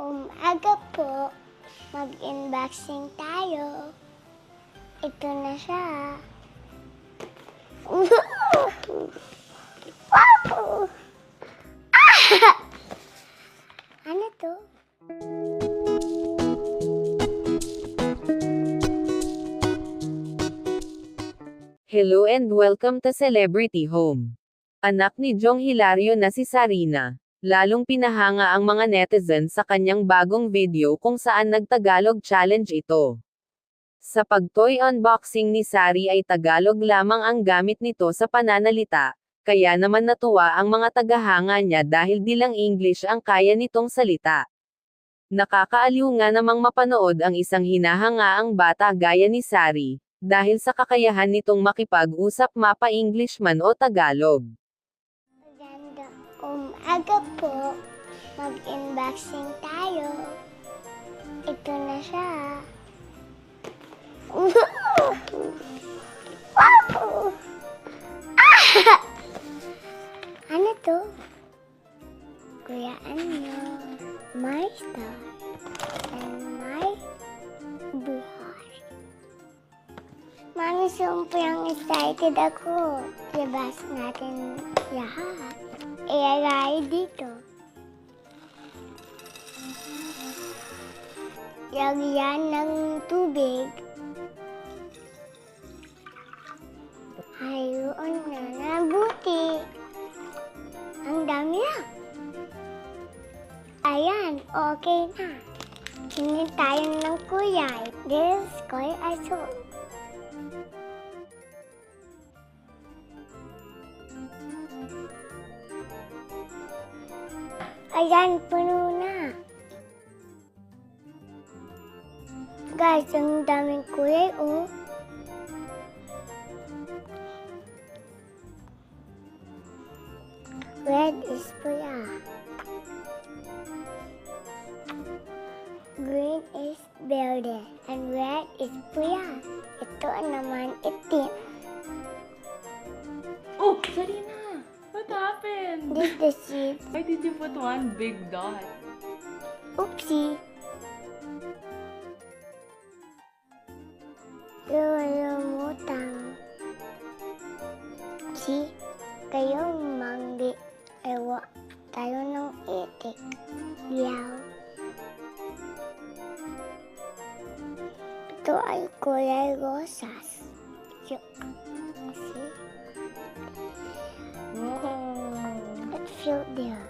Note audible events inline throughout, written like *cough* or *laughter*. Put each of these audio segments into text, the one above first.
umaga po. Mag-unboxing tayo. Ito na siya. *laughs* Wow! Ah! *laughs* Ano to? Hello and welcome to Celebrity Home. Anak ni Jong Hilario na si Sarina. Lalong pinahanga ang mga netizen sa kanyang bagong video kung saan nagtagalog challenge ito. Sa pagtoy unboxing ni Sari ay Tagalog lamang ang gamit nito sa pananalita, kaya naman natuwa ang mga tagahanga niya dahil di lang English ang kaya nitong salita. Nakakaaliw nga namang mapanood ang isang hinahangaang bata gaya ni Sari, dahil sa kakayahan nitong makipag-usap mapa English man o Tagalog. Maganda umaga po. Mag-unboxing tayo. Ito na siya. *laughs* Wow! Ah! *laughs* Ano to? Kuya Anyo, my star, and my buhay. Mami, sumpang excited ako. Labas natin lahat. Ialay dito. Lagyan ng tubig. Hayuon na nabuti. Ang dami na. Ayan, okay na. Tingin tayo ng kuyay. This is koy aso. Ayan, puno na. Guys, ang daming kulay, oh. Red is pula. Green is verde. And red is pula. Ito naman itim. Oh, Sarina! What happened? This the seed. Why did you put one big dot? Oopsie. Lulumutang. Si, kayong manggi. Ewa, tayo ng itik. Yaw. Ito ay kulay rosas. Yuk. Filled there.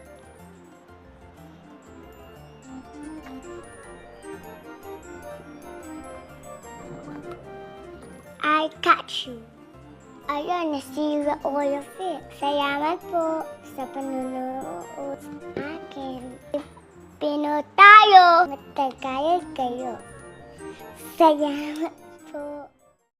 I catch you. Ayun, nasira all of it. Salamat po sa panunood sa akin. Pino tayo! Matagayad kayo. Salamat